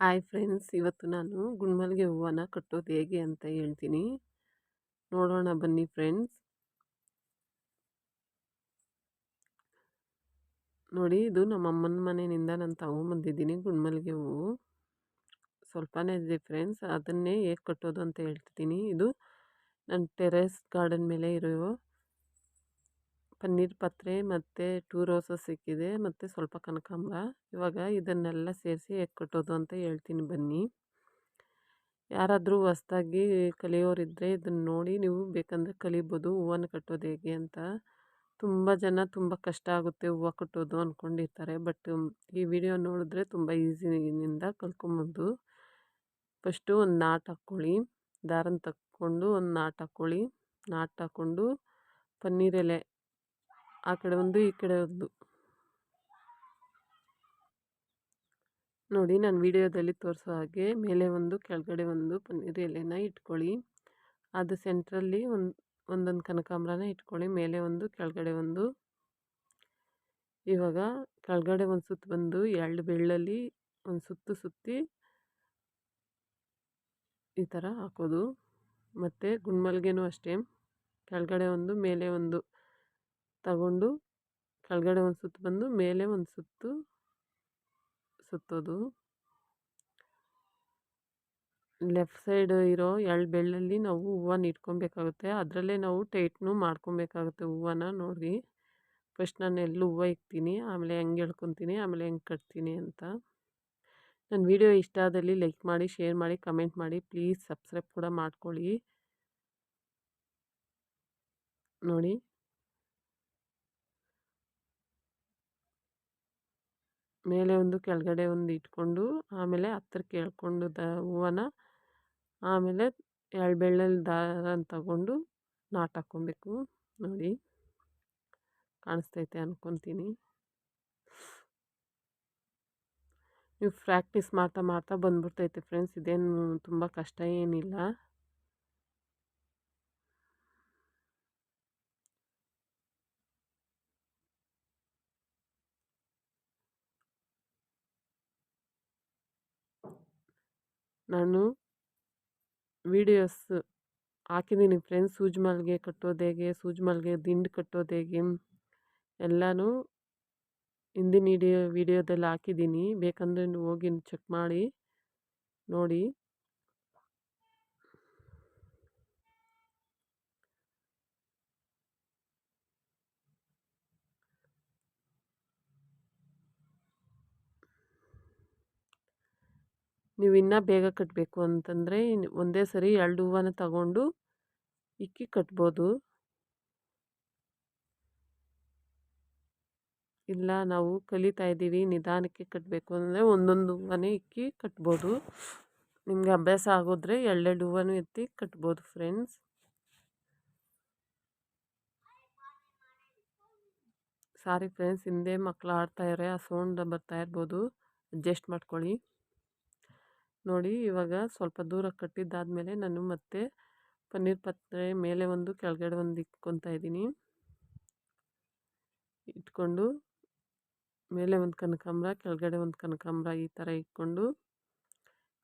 Hi friends, ಇವತ್ತು ನಾನು ಗುಂಡ್ಮಲ್ಗೆ ಹೂವನ್ನ ಕಟ್ಟೋದು ಹೇಗೆ ಅಂತ ಹೇಳ್ತೀನಿ. ನೋಡೋಣ ಬನ್ನಿ ಫ್ರೆಂಡ್ಸ್. ನೋಡಿ, ಇದು ನಮ್ಮ ಅಮ್ಮನ ಮನೆಯಿಂದ ನಾನು ತಗೊಂಬಂದಿದ್ದೀನಿ ಗುಂಡ್ಮಲ್ಗೆ ಹೂವು. ಸ್ವಲ್ಪನೇ ಇದೆ ಫ್ರೆಂಡ್ಸ್, ಅದನ್ನೇ ಹೇಗೆ ಕಟ್ಟೋದು ಅಂತ ಹೇಳ್ತಿದ್ದೀನಿ. ಇದು ನನ್ನ ಟೆರೆಸ್ ಗಾರ್ಡನ್ ಮೇಲೆ ಇರೋ ಪನ್ನೀರ್ ಪತ್ರೆ ಮತ್ತು ಟೂ ರೋಸಸ್ ಸಿಕ್ಕಿದೆ, ಮತ್ತು ಸ್ವಲ್ಪ ಕನಕಾಂಬರ. ಇವಾಗ ಇದನ್ನೆಲ್ಲ ಸೇರಿಸಿ ಹೇಗೆ ಕಟ್ಟೋದು ಅಂತ ಹೇಳ್ತೀನಿ ಬನ್ನಿ. ಯಾರಾದರೂ ಹೊಸ್ದಾಗಿ ಕಲಿಯೋರಿದ್ದರೆ ಇದನ್ನು ನೋಡಿ ನೀವು ಬೇಕಂದರೆ ಕಲಿಬೋದು ಹೂವನ್ನು ಕಟ್ಟೋದು ಹೇಗೆ ಅಂತ. ತುಂಬ ಜನ ತುಂಬ ಕಷ್ಟ ಆಗುತ್ತೆ ಹೂವು ಕಟ್ಟೋದು ಅಂದ್ಕೊಂಡಿರ್ತಾರೆ ಬಟ್ ಈ ವಿಡಿಯೋ ನೋಡಿದ್ರೆ ತುಂಬ ಈಸಿನಿಂದ ಕಲ್ತ್ಕೊಂಬೋದು. ಫಸ್ಟು ಒಂದು ನಾಟ್ ಹಾಕ್ಕೊಳ್ಳಿ, ದಾರನ ತಕ್ಕೊಂಡು ಒಂದು ನಾಟ್ ಹಾಕ್ಕೊಳ್ಳಿ. ನಾಟ್ ಹಾಕ್ಕೊಂಡು ಪನ್ನೀರ್ ಎಲೆ ಆ ಕಡೆ ಒಂದು, ಈ ಕಡೆ ಒಂದು. ನೋಡಿ, ನಾನು ವಿಡಿಯೋದಲ್ಲಿ ತೋರಿಸೋ ಹಾಗೆ ಮೇಲೆ ಒಂದು, ಕೆಳಗಡೆ ಒಂದು ಪನ್ನೀರ್ ಎಲೆನ ಇಟ್ಕೊಳ್ಳಿ. ಅದು ಸೆಂಟ್ರಲ್ಲಿ ಒಂದು, ಒಂದೊಂದು ಕನಕಾಂಬ್ರನ ಇಟ್ಕೊಳ್ಳಿ. ಮೇಲೆ ಒಂದು, ಕೆಳಗಡೆ ಒಂದು. ಇವಾಗ ಕೆಳಗಡೆ ಒಂದು ಸುತ್ತು ಬಂದು ಎರಡು ಬೆಳ್ಳಲ್ಲಿ ಒಂದು ಸುತ್ತು ಸುತ್ತಿ ಈ ಥರ ಹಾಕೋದು. ಮತ್ತು ಗುಂಡ್ಮಲ್ಗೆನೂ ಅಷ್ಟೇ. ಕೆಳಗಡೆ ಒಂದು, ಮೇಲೆ ಒಂದು. ತಗೊಂಡು ಕೆಳಗಡೆ ಒಂದು ಸುತ್ತು ಬಂದು ಮೇಲೆ ಒಂದು ಸುತ್ತು ಸುತ್ತೋದು. ಲೆಫ್ಟ್ ಸೈಡ್ ಇರೋ ಎಳ್ಳು ಬೆಳ್ಳಲ್ಲಿ ನಾವು ಹೂವನ್ನ ಇಟ್ಕೊಬೇಕಾಗುತ್ತೆ. ಅದರಲ್ಲೇ ನಾವು ಟೈಟ್ನು ಮಾಡ್ಕೊಬೇಕಾಗುತ್ತೆ ಹೂವನ ನೋಡಿ. ಫಸ್ಟ್ ನಾನು ಎಲ್ಲೂ ಹೂವು ಇಕ್ತೀನಿ, ಆಮೇಲೆ ಹೆಂಗೆ ಎಳ್ಕೊತೀನಿ, ಆಮೇಲೆ ಹೆಂಗೆ ಕಟ್ತೀನಿ ಅಂತ. ನನ್ನ ವಿಡಿಯೋ ಇಷ್ಟ ಆದಲ್ಲಿ ಲೈಕ್ ಮಾಡಿ, ಶೇರ್ ಮಾಡಿ, ಕಮೆಂಟ್ ಮಾಡಿ, ಪ್ಲೀಸ್ ಸಬ್ಸ್ಕ್ರೈಬ್ ಕೂಡ ಮಾಡ್ಕೊಳ್ಳಿ. ನೋಡಿ. ಮೇಲೆ ಒಂದು ಕೆಳಗಡೆ ಒಂದು ಇಟ್ಕೊಂಡು, ಆಮೇಲೆ ಹತ್ರಕ್ಕೆ ಎಳ್ಕೊಂಡು ದ ಹೂವನ, ಆಮೇಲೆ ಎರಡು ಬೆಳ್ಳಲ್ಲಿ ದಾರನ ತಗೊಂಡು ನಾಟ್ ಹಾಕ್ಕೊಬೇಕು. ನೋಡಿ. ಕಾಣಿಸ್ತೈತೆ ಅಂದ್ಕೊತೀನಿ ನೀವು ಪ್ರಾಕ್ಟೀಸ್ ಮಾಡ್ತಾ ಮಾಡ್ತಾ ಬಂದ್ಬಿಡ್ತೈತೆ ಫ್ರೆಂಡ್ಸ್. ಇದೇನು ತುಂಬ ಕಷ್ಟ ಏನಿಲ್ಲ. ನಾನು ವೀಡಿಯೋಸ್ ಹಾಕಿದ್ದೀನಿ ಫ್ರೆಂಡ್ಸ್. ಸೂಜಿ ಮಲ್ಲಿಗೆ ಕಟ್ಟೋದು ಹೇಗೆ, ಸೂಜಿ ಮಲ್ಲಿಗೆ ದಿಂಡು ಕಟ್ಟೋದು ಹೇಗೆ ಎಲ್ಲನೂ ಹಿಂದಿನ ವಿಡಿಯೋ ವಿಡಿಯೋದಲ್ಲಿ ಹಾಕಿದ್ದೀನಿ. ಬೇಕಂದರೆ ನೀವು ಹೋಗಿ ಚೆಕ್ ಮಾಡಿ, ನೋಡಿ. ನೀವು ಇನ್ನೂ ಬೇಗ ಕಟ್ಟಬೇಕು ಅಂತಂದರೆ ಒಂದೇ ಸರಿ ಎರಡು ಹೂವನ್ನ ತಗೊಂಡು ಇಕ್ಕಿ ಕಟ್ಬೋದು. ಇಲ್ಲ, ನಾವು ಕಲಿತಾ ಇದ್ದೀವಿ, ನಿಧಾನಕ್ಕೆ ಕಟ್ಟಬೇಕು ಅಂದರೆ ಒಂದೊಂದು ಹೂವನೇ ಇಕ್ಕಿ ಕಟ್ಬೋದು. ನಿಮಗೆ ಅಭ್ಯಾಸ ಆಗೋದ್ರೆ ಎರಡೆರಡು ಹೂವನ್ನು ಎತ್ತಿ ಕಟ್ಬೋದು ಫ್ರೆಂಡ್ಸ್. ಸಾರಿ ಫ್ರೆಂಡ್ಸ್, ಹಿಂದೆ ಮಕ್ಕಳು ಆಡ್ತಾಯಿದ್ರೆ ಆ ಸೌಂಡ್ ಬರ್ತಾ ಇರ್ಬೋದು. ಅಡ್ಜಸ್ಟ್ ಮಾಡ್ಕೊಳ್ಳಿ. ನೋಡಿ ಇವಾಗ ಸ್ವಲ್ಪ ದೂರ ಕಟ್ಟಿದ್ದಾದಮೇಲೆ ನಾನು ಮತ್ತೆ ಪನ್ನೀರ್ ಪತ್ರೆ ಮೇಲೆ ಒಂದು ಕೆಳಗಡೆ ಒಂದು ಇಟ್ಕೊತಾ ಇದ್ದೀನಿ. ಇಟ್ಕೊಂಡು ಮೇಲೆ ಒಂದು ಕನಕಾಂಬ್ರ, ಕೆಳಗಡೆ ಒಂದು ಕನಕಾಂಬ್ರ ಈ ಥರ ಇಟ್ಕೊಂಡು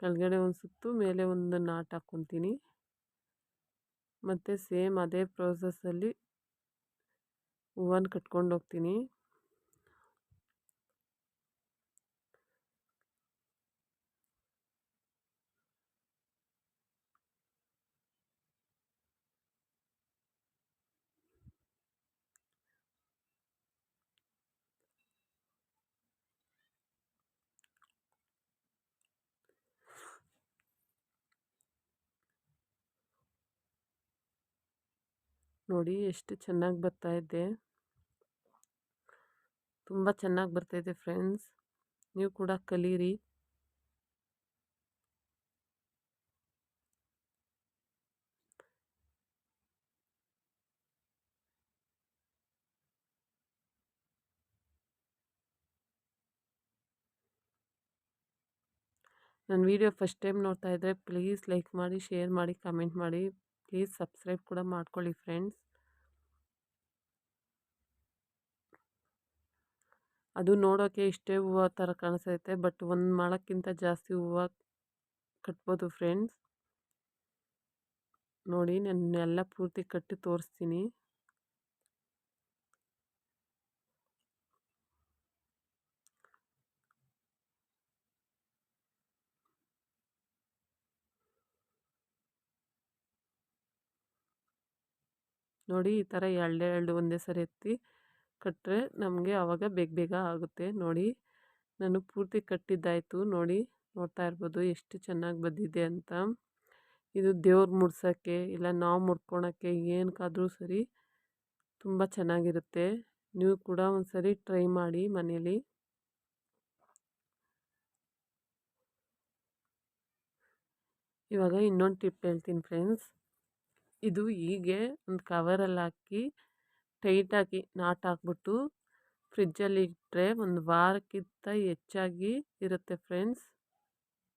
ಕೆಳಗಡೆ ಒಂದು ಸುತ್ತು, ಮೇಲೆ ಒಂದು ನಾಟ್ ಹಾಕ್ಕೊತೀನಿ ಮತ್ತು ಸೇಮ್ ಅದೇ ಪ್ರೋಸೆಸ್ಸಲ್ಲಿ ಹೂವನ್ನು ಕಟ್ಕೊಂಡು ಹೋಗ್ತೀನಿ. ನೋಡಿ ಎಷ್ಟು ಚೆನ್ನಾಗಿ ಬರ್ತಾಯಿದೆ ತುಂಬ ಚೆನ್ನಾಗಿ ಬರ್ತಾಯಿದೆ ಫ್ರೆಂಡ್ಸ್. ನೀವು ಕೂಡ ಕಲೀರಿ. ನನ್ನ ವೀಡಿಯೋ ಫಸ್ಟ್ ಟೈಮ್ ನೋಡ್ತಾ ಇದ್ದರೆ ಪ್ಲೀಸ್ ಲೈಕ್ ಮಾಡಿ, ಶೇರ್ ಮಾಡಿ, ಕಮೆಂಟ್ ಮಾಡಿ. ಪ್ಲೀಸ್ ಸಬ್ಸ್ಕ್ರೈಬ್ ಕೂಡ ಮಾಡ್ಕೊಳ್ಳಿ ಫ್ರೆಂಡ್ಸ್ ಅದು ನೋಡೋಕ್ಕೆ ಇಷ್ಟೇ ಹೂವು ಥರ ಕಾಣಿಸೈತೆ ಬಟ್ ಒಂದು ಮೊಳಕ್ಕಿಂತ ಜಾಸ್ತಿ ಹೂವು ಕಟ್ಬೋದು ಫ್ರೆಂಡ್ಸ್ ನೋಡಿ ನಾನು ಎಲ್ಲ ಪೂರ್ತಿ ಕಟ್ಟಿ ತೋರಿಸ್ತೀನಿ. ನೋಡಿ ಈ ಥರ ಎರಡು ಒಂದೇ ಸರಿ ಎತ್ತಿ ಕಟ್ಟರೆ ನಮಗೆ ಆವಾಗ ಬೇಗ ಬೇಗ ಆಗುತ್ತೆ. ನೋಡಿ ನಾನು ಪೂರ್ತಿ ಕಟ್ಟಿದ್ದಾಯಿತು. ನೋಡಿ ನೋಡ್ತಾ ಇರ್ಬೋದು ಎಷ್ಟು ಚೆನ್ನಾಗಿ ಬಂದಿದೆ ಅಂತ. ಇದು ದೇವ್ರು ಮುಡ್ಸೋಕ್ಕೆ ಇಲ್ಲ ನಾವು ಮುಡ್ಕೊಳಕ್ಕೆ ಏನಕ್ಕಾದರೂ ಸರಿ ತುಂಬ ಚೆನ್ನಾಗಿರುತ್ತೆ. ನೀವು ಕೂಡ ಒಂದು ಟ್ರೈ ಮಾಡಿ ಮನೇಲಿ. ಇವಾಗ ಇನ್ನೊಂದು ಟಿಪ್ ಹೇಳ್ತೀನಿ ಫ್ರೆಂಡ್ಸ್. ಇದು ಹೀಗೆ ಒಂದು ಕವರಲ್ಲಿ ಹಾಕಿ ಟೈಟಾಗಿ ನಾಟ್ ಹಾಕ್ಬಿಟ್ಟು, ಫ್ರಿಜ್ಜಲ್ಲಿ ಇಟ್ಟರೆ ಒಂದು ವಾರಕ್ಕಿಂತ ಹೆಚ್ಚಾಗಿ ಇರುತ್ತೆ ಫ್ರೆಂಡ್ಸ್.